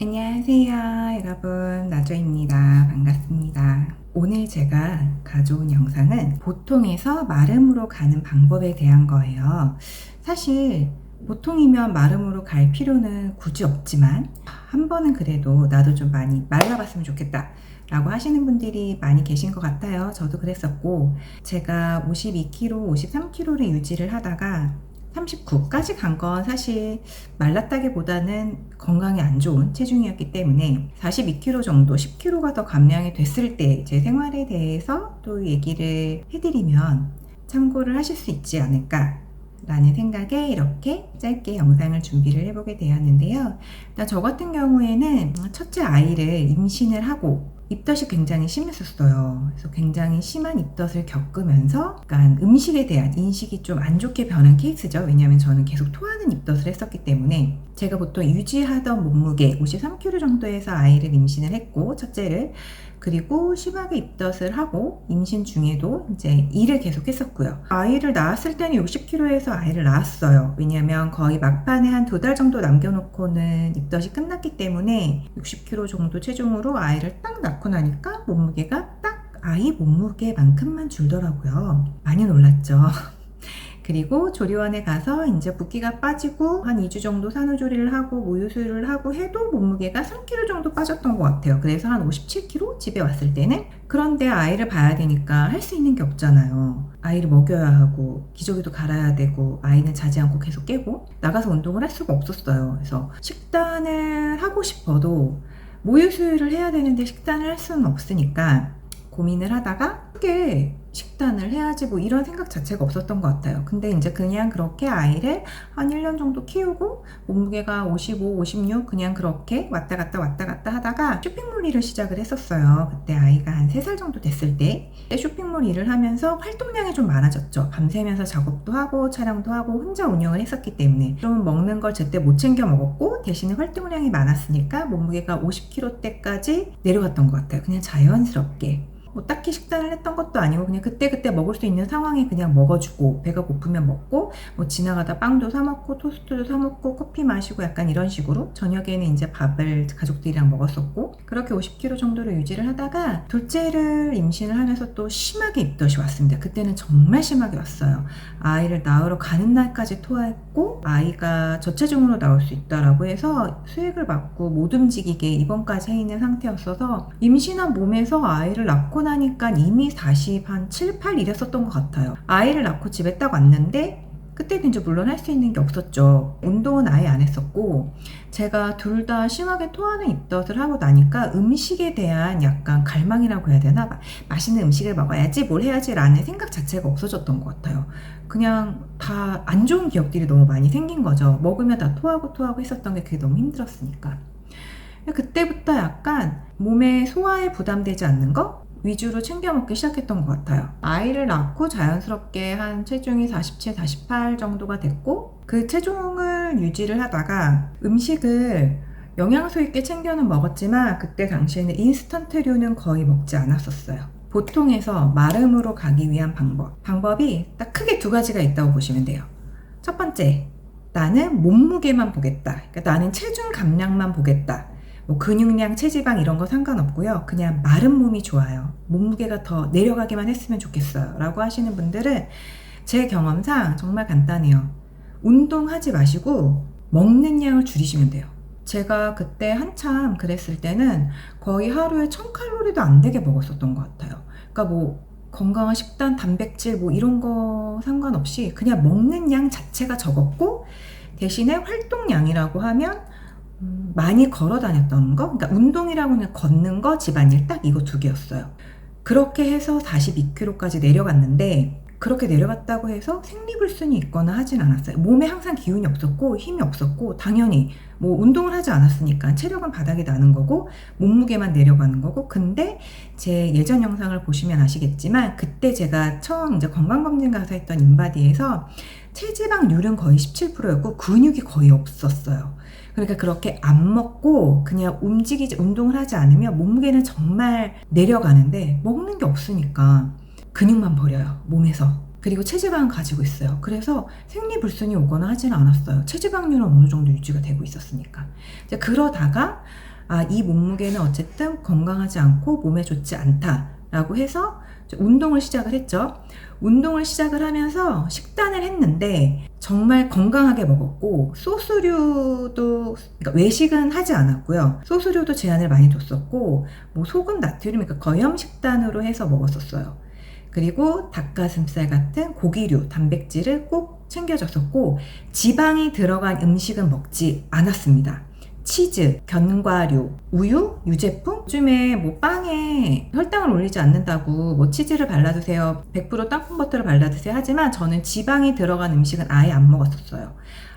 안녕하세요 여러분. 나조입니다. 반갑습니다. 오늘 제가 가져온 영상은 보통에서 마름으로 가는 방법에 대한 거예요. 사실 보통이면 마름으로 갈 필요는 굳이 없지만 한 번은 그래도 나도 좀 많이 말라봤으면 좋겠다 라고 하시는 분들이 많이 계신 것 같아요. 저도 그랬었고 제가 52kg 53kg를 유지를 하다가 39까지 간 건 사실 말랐다기보다는 건강에 안 좋은 체중이었기 때문에 42kg 정도, 10kg가 더 감량이 됐을 때 제 생활에 대해서 또 얘기를 해드리면 참고를 하실 수 있지 않을까 라는 생각에 이렇게 짧게 영상을 준비를 해보게 되었는데요. 저 같은 경우에는 첫째 아이를 임신을 하고 입덧이 굉장히 심했었어요. 그래서 굉장히 심한 입덧을 겪으면서 약간 음식에 대한 인식이 좀 안 좋게 변한 케이스죠. 왜냐하면 저는 계속 토하는 입덧을 했었기 때문에 제가 보통 유지하던 몸무게 53kg 정도에서 아이를 임신을 했고 첫째를 그리고 심하게 입덧을 하고 임신 중에도 이제 일을 계속 했었고요. 아이를 낳았을 때는 60kg에서 아이를 낳았어요. 왜냐면 거의 막판에 한 두 달 정도 남겨놓고는 입덧이 끝났기 때문에 60kg 정도 체중으로 아이를 딱 낳고 나니까 몸무게가 딱 아이 몸무게만큼만 줄더라고요. 많이 놀랐죠. 그리고 조리원에 가서 이제 붓기가 빠지고 한 2주 정도 산후조리를 하고 모유수유를 하고 해도 몸무게가 3kg 정도 빠졌던 것 같아요. 그래서 한 57kg 집에 왔을 때는 그런데 아이를 봐야 되니까 할 수 있는 게 없잖아요. 아이를 먹여야 하고 기저귀도 갈아야 되고 아이는 자지 않고 계속 깨고 나가서 운동을 할 수가 없었어요. 그래서 식단을 하고 싶어도 모유 수유를 해야 되는데 식단을 할 수는 없으니까 고민을 하다가 크게 식단을 해야지 뭐 이런 생각 자체가 없었던 것 같아요. 근데 이제 그냥 그렇게 아이를 한 1년 정도 키우고 몸무게가 55, 56 그냥 그렇게 왔다 갔다 왔다 갔다 하다가 쇼핑몰 일을 시작을 했었어요. 그때 아이가 한 3살 정도 됐을 때 쇼핑몰 일을 하면서 활동량이 좀 많아졌죠. 밤새면서 작업도 하고 촬영도 하고 혼자 운영을 했었기 때문에 좀 먹는 걸 제때 못 챙겨 먹었고 대신에 활동량이 많았으니까 몸무게가 50kg대까지 내려갔던 것 같아요. 그냥 자연스럽게. 뭐 딱히 식단을 했던 것도 아니고 그냥 그때그때 먹을 수 있는 상황에 그냥 먹어주고 배가 고프면 먹고 뭐 지나가다 빵도 사 먹고 토스트도 사 먹고 커피 마시고 약간 이런 식으로 저녁에는 이제 밥을 가족들이랑 먹었었고 그렇게 50kg 정도로 유지를 하다가 둘째를 임신을 하면서 또 심하게 입덧이 왔습니다. 그때는 정말 심하게 왔어요. 아이를 낳으러 가는 날까지 토했고 아이가 저체중으로 나올 수 있다라고 해서 수액을 맞고 못 움직이게 입원까지 해 있는 상태였어서 임신한 몸에서 아이를 낳고 나니까 이미 40, 한 7, 8 이랬었던 것 같아요. 아이를 낳고 집에 딱 왔는데 그때도 이제 물론 할 수 있는 게 없었죠. 운동은 아예 안 했었고, 제가 둘 다 심하게 토하는 입덧을 하고 나니까 음식에 대한 약간 갈망이라고 해야 되나? 맛있는 음식을 먹어야지, 뭘 해야지 라는 생각 자체가 없어졌던 것 같아요. 그냥 다 안 좋은 기억들이 너무 많이 생긴 거죠. 먹으면 다 토하고 토하고 했었던 게 그게 너무 힘들었으니까. 그때부터 약간 몸에 소화에 부담되지 않는 거? 위주로 챙겨 먹기 시작했던 것 같아요. 아이를 낳고 자연스럽게 한 체중이 47, 48 정도가 됐고 그 체중을 유지를 하다가 음식을 영양소 있게 챙겨는 먹었지만 그때 당시에는 인스턴트류는 거의 먹지 않았었어요. 보통에서 마름으로 가기 위한 방법. 방법이 딱 크게 두 가지가 있다고 보시면 돼요. 첫 번째, 나는 몸무게만 보겠다. 그러니까 나는 체중 감량만 보겠다. 뭐 근육량, 체지방 이런 거 상관없고요. 그냥 마른 몸이 좋아요. 몸무게가 더 내려가기만 했으면 좋겠어요. 라고 하시는 분들은 제 경험상 정말 간단해요. 운동하지 마시고 먹는 양을 줄이시면 돼요. 제가 그때 한참 그랬을 때는 거의 하루에 1000칼로리도 안 되게 먹었었던 것 같아요. 그러니까 뭐 건강한 식단, 단백질 뭐 이런 거 상관없이 그냥 먹는 양 자체가 적었고 대신에 활동량이라고 하면 음, 많이 걸어 다녔던 거, 그러니까 운동이라고는 걷는 거, 집안일 딱 이거 두 개였어요. 그렇게 해서 42kg까지 내려갔는데, 그렇게 내려갔다고 해서 생리불순이 있거나 하진 않았어요. 몸에 항상 기운이 없었고, 힘이 없었고, 당연히 뭐 운동을 하지 않았으니까 체력은 바닥이 나는 거고, 몸무게만 내려가는 거고, 근데 제 예전 영상을 보시면 아시겠지만, 그때 제가 처음 이제 건강검진 가서 했던 인바디에서 체지방 률은 거의 17%였고, 근육이 거의 없었어요. 그러니까 그렇게 안 먹고 그냥 움직이지 운동을 하지 않으면 몸무게는 정말 내려가는데 먹는 게 없으니까 근육만 버려요 몸에서. 그리고 체지방은 가지고 있어요. 그래서 생리불순이 오거나 하지는 않았어요. 체지방률은 어느 정도 유지가 되고 있었으니까. 이제 그러다가 아, 이 몸무게는 어쨌든 건강하지 않고 몸에 좋지 않다라고 해서 운동을 시작을 했죠. 운동을 시작을 하면서 식단을 했는데 정말 건강하게 먹었고 소스류도 그러니까 외식은 하지 않았고요. 소스류도 제한을 많이 뒀었고 뭐 소금, 나트륨 그러니까 거염 식단으로 해서 먹었었어요. 그리고 닭가슴살 같은 고기류, 단백질을 꼭 챙겨줬었고 지방이 들어간 음식은 먹지 않았습니다. 치즈, 견과류, 우유, 유제품? 요즘에 뭐 빵에 혈당을 올리지 않는다고 뭐 치즈를 발라주세요. 100% 땅콩버터를 발라주세요. 하지만 저는 지방이 들어간 음식은 아예 안 먹었었어요.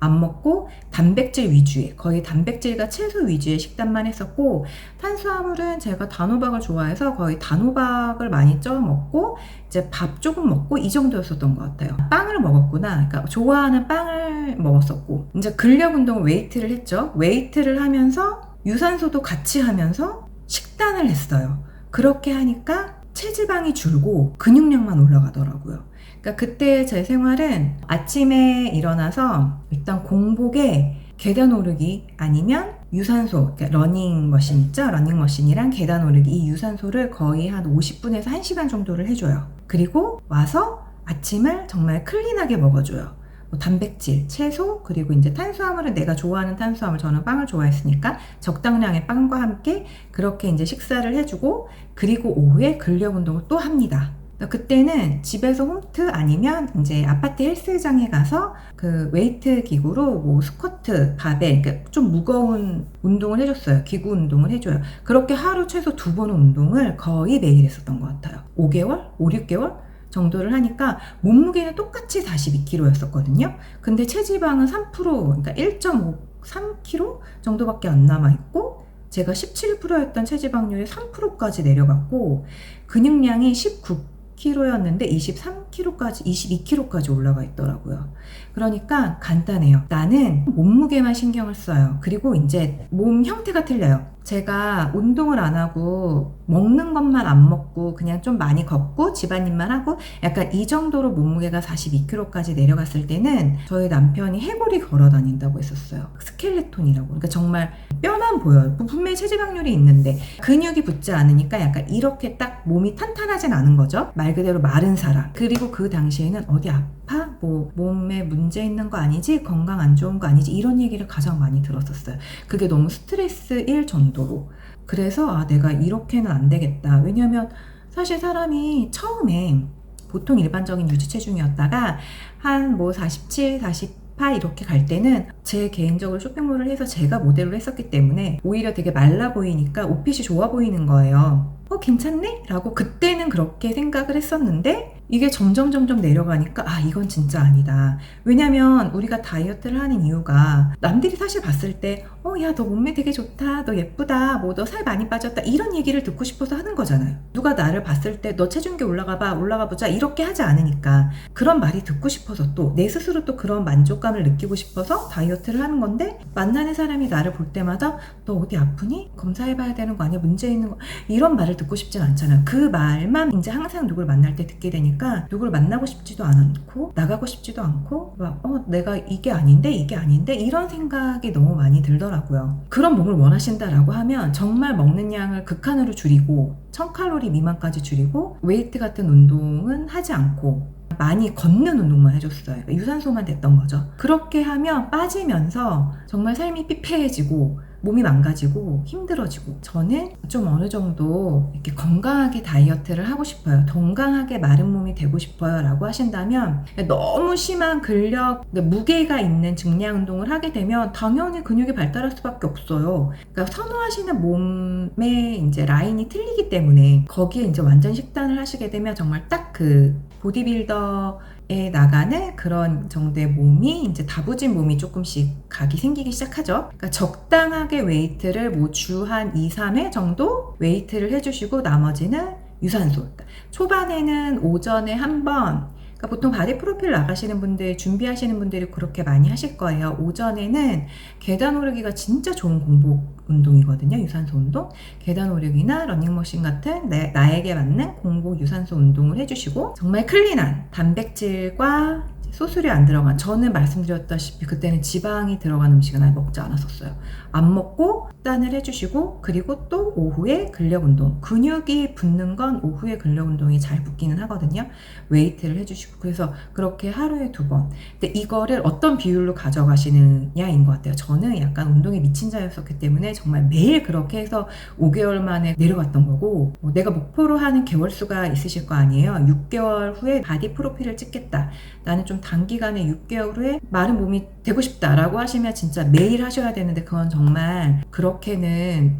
안 먹고 단백질 위주의 거의 단백질과 채소 위주의 식단만 했었고 탄수화물은 제가 단호박을 좋아해서 거의 단호박을 많이 쪄 먹고 이제 밥 조금 먹고 이 정도였었던 것 같아요. 빵을 먹었구나. 그러니까 좋아하는 빵을 먹었었고 이제 근력 운동 웨이트를 했죠. 웨이트를 하면서 유산소도 같이 하면서 식단을 했어요. 그렇게 하니까 체지방이 줄고 근육량만 올라가더라고요. 그러니까 그때 제 생활은 아침에 일어나서 일단 공복에 계단 오르기 아니면 유산소, 그러니까 러닝머신 있죠? 러닝머신이랑 계단 오르기 이 유산소를 거의 한 50분에서 1시간 정도를 해줘요. 그리고 와서 아침을 정말 클린하게 먹어줘요. 뭐 단백질, 채소, 그리고 이제 탄수화물은 내가 좋아하는 탄수화물, 저는 빵을 좋아했으니까 적당량의 빵과 함께 그렇게 이제 식사를 해주고, 그리고 오후에 근력 운동을 또 합니다. 그때는 집에서 홈트 아니면 이제 아파트 헬스장에 가서 그 웨이트 기구로 뭐 스쿼트, 바벨, 그러니까 좀 무거운 운동을 해줬어요. 기구 운동을 해줘요. 그렇게 하루 최소 두 번의 운동을 거의 매일 했었던 것 같아요. 5개월? 5, 6개월? 정도를 하니까 몸무게는 똑같이 42kg였었거든요. 근데 체지방은 3% 그러니까 1.5 3kg 정도밖에 안 남아 있고 제가 17%였던 체지방률이 3%까지 내려갔고 근육량이 19 kg였는데 23kg까지, 22kg까지 올라가 있더라고요. 그러니까 간단해요. 나는 몸무게만 신경을 써요. 그리고 이제 몸 형태가 틀려요. 제가 운동을 안 하고 먹는 것만 안 먹고 그냥 좀 많이 걷고 집안일만 하고 약간 이 정도로 몸무게가 42kg까지 내려갔을 때는 저희 남편이 해골이 걸어 다닌다고 했었어요. 스켈레톤이라고. 그러니까 정말 뼈만 보여요. 분명히 체지방률이 있는데 근육이 붙지 않으니까 약간 이렇게 딱 몸이 탄탄하진 않은 거죠. 말 그대로 마른 사람. 그리고 그 당시에는 어디 아파? 뭐 몸에 문제 있는 거 아니지? 건강 안 좋은 거 아니지? 이런 얘기를 가장 많이 들었었어요. 그게 너무 스트레스일 정도로. 그래서 아 내가 이렇게는 안 되겠다. 왜냐면 사실 사람이 처음에 보통 일반적인 유지 체중이었다가 한 뭐 47, 48 이렇게 갈 때는 제 개인적으로 쇼핑몰을 해서 제가 모델로 했었기 때문에 오히려 되게 말라 보이니까 옷핏이 좋아 보이는 거예요. 어, 괜찮네? 라고 그때는 그렇게 생각을 했었는데 이게 점점 점점 내려가니까 아 이건 진짜 아니다. 왜냐면 우리가 다이어트를 하는 이유가 남들이 사실 봤을 때 어 야 너 몸매 되게 좋다. 너 예쁘다. 뭐 너 살 많이 빠졌다. 이런 얘기를 듣고 싶어서 하는 거잖아요. 누가 나를 봤을 때 너 체중계 올라가 봐. 올라가 보자. 이렇게 하지 않으니까 그런 말이 듣고 싶어서 또 내 스스로 또 그런 만족감을 느끼고 싶어서 다이어트를 하는 건데 만나는 사람이 나를 볼 때마다 너 어디 아프니? 검사해봐야 되는 거 아니야? 문제 있는 거 이런 말을 듣고 싶진 않잖아요. 그 말만 이제 항상 누굴 만날 때 듣게 되니까 누굴 만나고 싶지도 않고 나가고 싶지도 않고 막 어 내가 이게 아닌데 이게 아닌데 이런 생각이 너무 많이 들더라고요. 그런 몸을 원하신다라고 하면 정말 먹는 양을 극한으로 줄이고 1000칼로리 미만까지 줄이고 웨이트 같은 운동은 하지 않고 많이 걷는 운동만 해줬어요. 유산소만 됐던 거죠. 그렇게 하면 빠지면서 정말 삶이 피폐해지고 몸이 망가지고 힘들어지고 저는 좀 어느 정도 이렇게 건강하게 다이어트를 하고 싶어요. 건강하게 마른 몸이 되고 싶어요. 라고 하신다면 너무 심한 근력, 그러니까 무게가 있는 증량 운동을 하게 되면 당연히 근육이 발달할 수밖에 없어요. 그러니까 선호하시는 몸의 이제 라인이 틀리기 때문에 거기에 이제 완전 식단을 하시게 되면 정말 딱그 보디빌더 에 나가는 그런 정도의 몸이 이제 다부진 몸이 조금씩 각이 생기기 시작하죠. 그러니까 적당하게 웨이트를 뭐 주 한 2, 3회 정도 웨이트를 해주시고 나머지는 유산소. 그러니까 초반에는 오전에 한 번 그러니까 보통 바디 프로필 나가시는 분들, 준비하시는 분들이 그렇게 많이 하실 거예요. 오전에는 계단 오르기가 진짜 좋은 공복 운동이거든요. 유산소 운동. 계단 오르기나 러닝머신 같은 내, 나에게 맞는 공복 유산소 운동을 해주시고 정말 클린한 단백질과 소술이 안 들어간 저는 말씀드렸다시피 그때는 지방이 들어간 음식은 아예 먹지 않았었어요. 안 먹고 식단을 해주시고 그리고 또 오후에 근력 운동 근육이 붙는 건 오후에 근력 운동이 잘 붙기는 하거든요. 웨이트를 해주시고 그래서 그렇게 하루에 두 번. 근데 이거를 어떤 비율로 가져가시느냐인 것 같아요. 저는 약간 운동에 미친 자였었기 때문에 정말 매일 그렇게 해서 5개월 만에 내려갔던 거고 뭐 내가 목표로 하는 개월 수가 있으실 거 아니에요. 6개월 후에 바디 프로필을 찍겠다. 나는 좀 단기간에 6개월 후에 마른 몸이 되고 싶다라고 하시면 진짜 매일 하셔야 되는데 그건 정말 그렇게는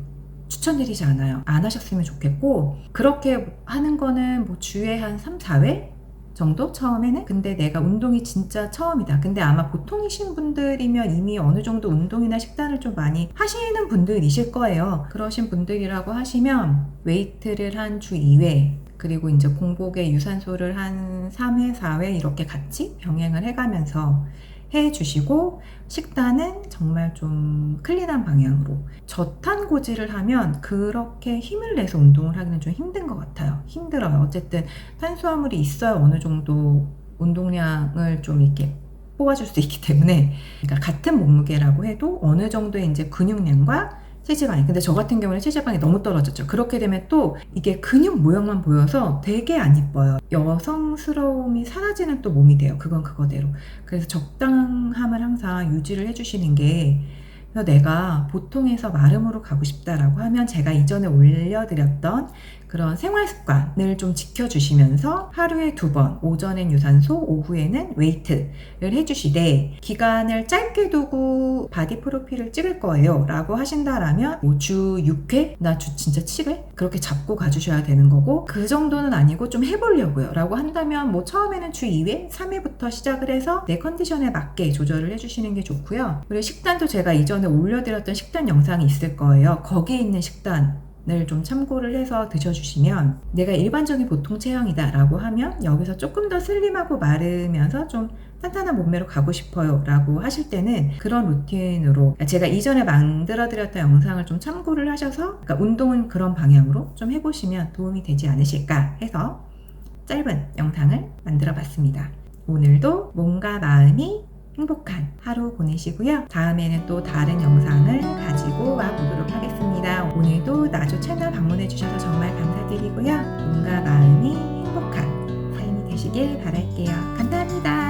추천드리지 않아요. 안 하셨으면 좋겠고 그렇게 하는 거는 뭐 주에 한 3, 4회 정도 처음에는? 근데 내가 운동이 진짜 처음이다. 근데 아마 보통이신 분들이면 이미 어느 정도 운동이나 식단을 좀 많이 하시는 분들이실 거예요. 그러신 분들이라고 하시면 웨이트를 한 주 2회 그리고 이제 공복에 유산소를 한 3회 4회 이렇게 같이 병행을 해가면서 해 주시고 식단은 정말 좀 클린한 방향으로 저탄고지를 하면 그렇게 힘을 내서 운동을 하기는 좀 힘든 것 같아요. 힘들어요. 어쨌든 탄수화물이 있어야 어느 정도 운동량을 좀 이렇게 뽑아줄 수 있기 때문에 그러니까 같은 몸무게라고 해도 어느 정도의 이제 근육량과 체지방이 근데 저 같은 경우는 체지방이 너무 떨어졌죠. 그렇게 되면 또 이게 근육 모양만 보여서 되게 안 이뻐요. 여성스러움이 사라지는 또 몸이 돼요. 그건 그거대로. 그래서 적당함을 항상 유지를 해주시는 게 내가 보통에서 마름으로 가고 싶다라고 하면 제가 이전에 올려드렸던 그런 생활 습관을 좀 지켜주시면서 하루에 두 번, 오전엔 유산소, 오후에는 웨이트를 해주시되 기간을 짧게 두고 바디 프로필을 찍을 거예요 라고 하신다라면 뭐 주 6회? 나 주 진짜 7회? 그렇게 잡고 가주셔야 되는 거고 그 정도는 아니고 좀 해보려고요 라고 한다면 뭐 처음에는 주 2회, 3회부터 시작을 해서 내 컨디션에 맞게 조절을 해주시는 게 좋고요 그리고 식단도 제가 이전에 올려드렸던 식단 영상이 있을 거예요 거기에 있는 식단 을좀 참고를 해서 드셔주시면 내가 일반적인 보통 체형이다 라고 하면 여기서 조금 더 슬림하고 마르면서 좀 탄탄한 몸매로 가고 싶어요 라고 하실 때는 그런 루틴으로 제가 이전에 만들어 드렸던 영상을 좀 참고를 하셔서 그러니까 운동은 그런 방향으로 좀 해보시면 도움이 되지 않으실까 해서 짧은 영상을 만들어 봤습니다. 오늘도 몸과 마음이 행복한 하루 보내시고요. 다음에는 또 다른 영상을 가지고 와 보도록 하겠습니다. 오늘도 나조 채널 방문해 주셔서 정말 감사드리고요. 몸과 마음이 행복한 삶이 되시길 바랄게요. 감사합니다.